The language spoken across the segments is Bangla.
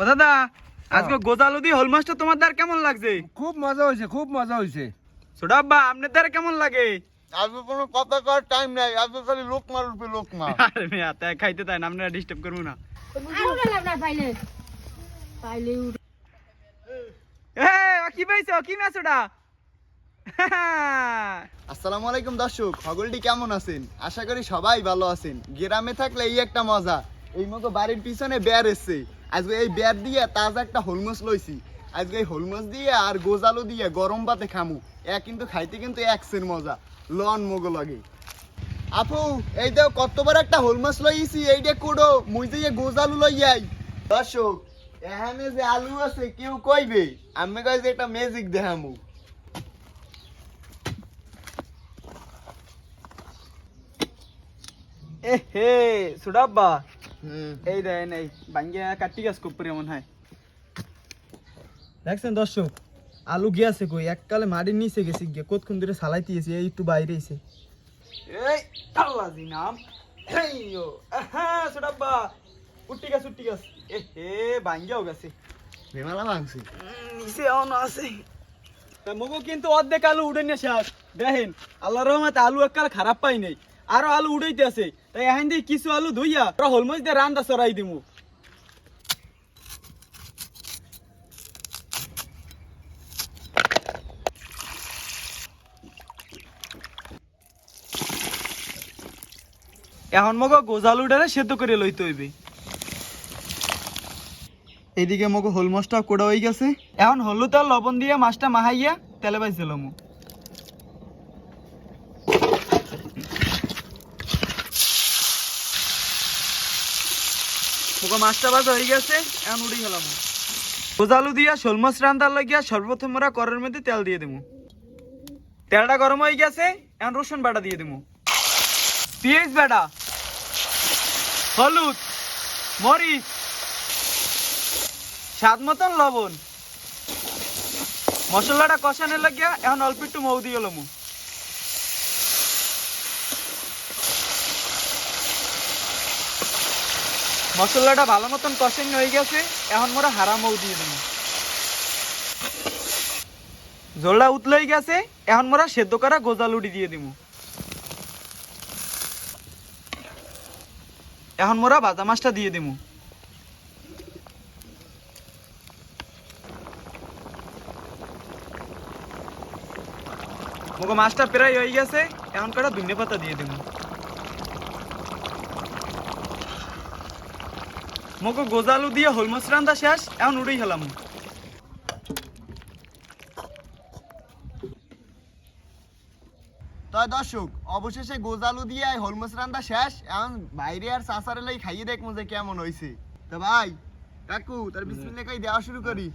ও দাদা আজকে গোজালু দিয়ে হোল মাছটা তোমার দ্বার কেমন লাগছে? খুব মজা হয়েছে খুব মজা হয়েছে। আপনার দ্বার কেমন লাগে? আজকে কোনো কথা করার টাইম নাই আজকে খালি লোক লোক মার। আরে মেয়া তাই খাইতে তাই না আপনারা ডিস্টার্ব করব না। আর উঠালাম না পাইলে পাইলে এ কি পাইছো? কি মাছ ওটা? আসসালামু আলাইকুম দর্শক হগলটি কেমন আছেন? আশা করি সবাই ভালো আছেন। গ্রামে থাকলে এই একটা মজা। এই মতো বাড়ির পিছনে বেয়ার এসছে। আজকে এই বেয়ার দিয়ে তাজা একটা হলমস লইছি। আজকে এই হলমস দিয়ে আর গোজালো দিয়ে গরম ভাতে খামু। এ কিন্তু খাইতে কিন্তু একসের মজা। লন মগো লাগে আপু, এই দেও কতবার একটা হলমাস লইছি এইটা কোডো, মুই যে গোজালু লই আই। দর্শক, এখানে যে আলু আছে, কেউ কইবে? আমি কই যে একটা ম্যাজিক দেখামু। এ হে হুম এই দেন এই বাঙ্গিয়া কাটি গাছ কুপুরে মনে হয়। দেখছেন দর্শক আলু গিয়াছে কই? এককালে মাটির নিচে গেছে গিয়ে কতক্ষণ ধরে সালাইতে এসে এই একটু বাইরে এসে এই আল্লাহ জি নাম হ্যাঁ উঠি গাছ উঠি গাছ। এ হে বাঙ্গিয়াও গেছে। বেমালা ভাঙছি। নিচে এখনও আছে। মগো কিন্তু অর্ধেক আলু উড়ে নিয়ে শেষ দেখেন আল্লাহ রহমতে আলু এককাল খারাপ পাই নাই। আরও আলু উড়াইতে আছে। তাই এখান দিয়ে কিছু আলু ধুইয়া হলমজ দিয়ে রান্দা চড়াই দিমু। এখন মগো গোজালুডারে সেদ্ধ করে লইতে হইবে। এইদিকে মগো হোল মাছটা কোড়া হয়ে গেছে। এখন হলুদ আর লবণ দিয়ে মাছটা মাহাইয়া তেলে বাইছিলাম মগো মাছটা বাজা হয়ে গেছে, এখন উড়ি গেলাম গোজালু দিয়া শোল মাছ রান্দার লাগিয়া সর্বপ্রথম ওরা করের মধ্যে তেল দিয়ে দেবো তেলটা গরম হয়ে গেছে, এখন রসুন বাটা দিয়ে দেবো পেঁয়াজ বাটা, হলুদ, মরিচ, স্বাদ মতন লবণ। মশলাটা কষানোর লাগিয়া এখন অল্প একটু মৌ দিয়ে গেলাম মশলাটা ভালো মতন কষানো হয়ে গেছে, এখন মোরা হারা মৌ দিয়ে দেবো। জলটা উতলেই গেছে, এখন মোরা সেদ্ধ করা গোজালুটি দিয়ে দিব। এখন মোরা ভাজা মাছটা দিয়ে দিব। মোকে মাছটা প্রায় হয়ে গেছে, এখন কটা ধনে পাতা দিয়ে দেবো। মোকে গোজালু দিয়ে হোল মাছ রান্দা শেষ এখন উড়েই খেলাম তাই দর্শক অবশেষে গোজালু দিয়ে হলমস রান্দা শেষ এখন বাইরে আর চাষারে লাই খাইয়ে দেখব যে কেমন হয়েছে তো ভাই কাকু তার বিসমিল্লাহ কই দেওয়া শুরু করি?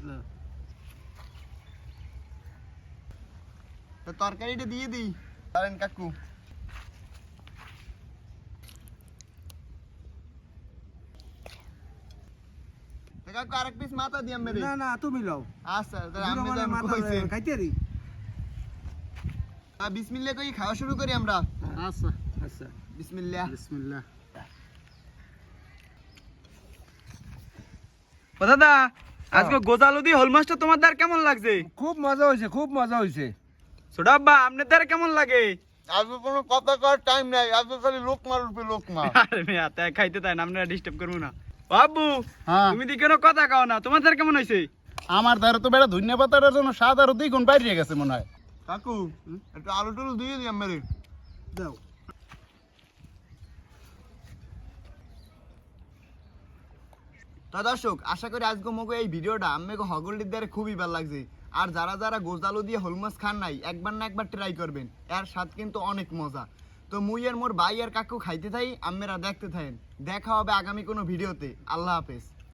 তো তরকারিটা দিয়ে দিই। পারেন কাকু। কাকু আরেক পিস মাথা দিয়ে মেরে না না তুমি লও। আচ্ছা তাহলে আমি মানে মাথা খাইতে রি। আহ, বিসমিল্লাহ কই খাওয়া শুরু করি আমরা? আচ্ছা আচ্ছা। বিসমিল্লাহ। বিসমিল্লাহ। ও দাদা আজকে গোজালু দিয়ে হোল মাছটা তোমার দ্বার কেমন লাগছে? খুব মজা হয়েছে খুব মজা হয়েছে। আব্বা আপনার দ্বার কেমন লাগে? আজকে কোনো কথা করার টাইম নাই আজকে খালি লোক মার উঠবে লোক মার। আরে মেয়া তাই খাইতে তাই না আপনারা ডিস্টার্ব করব না। ও আব্বু হ্যাঁ। তুমি দি কেন কথা কাও না? তোমার দ্বার কেমন হয়েছে আমার দ্বারা তো বেড়া ধনিয়া পাতার জন্য স্বাদ আরও দ্বিগুণ বাইরে গেছে মনে হয়। কাকু একটু আলু টুলু দিয়ে দিই আমারে দাও। তা দর্শক আশা করি আজকে মগো এই ভিডিওটা আমাকে হগলটির দ্বারা খুবই ভালো লাগছে। আর যারা যারা গোজালু দিয়ে হলমাস খান নাই একবার না একবার ট্রাই করবেন। এর স্বাদ কিন্তু অনেক মজা। তো মুই আর মোর ভাই আর কাকু খাইতে থাই আমেরা দেখতে থাকেন দেখা হবে আগামী কোনো ভিডিওতে। আল্লাহ হাফেজ।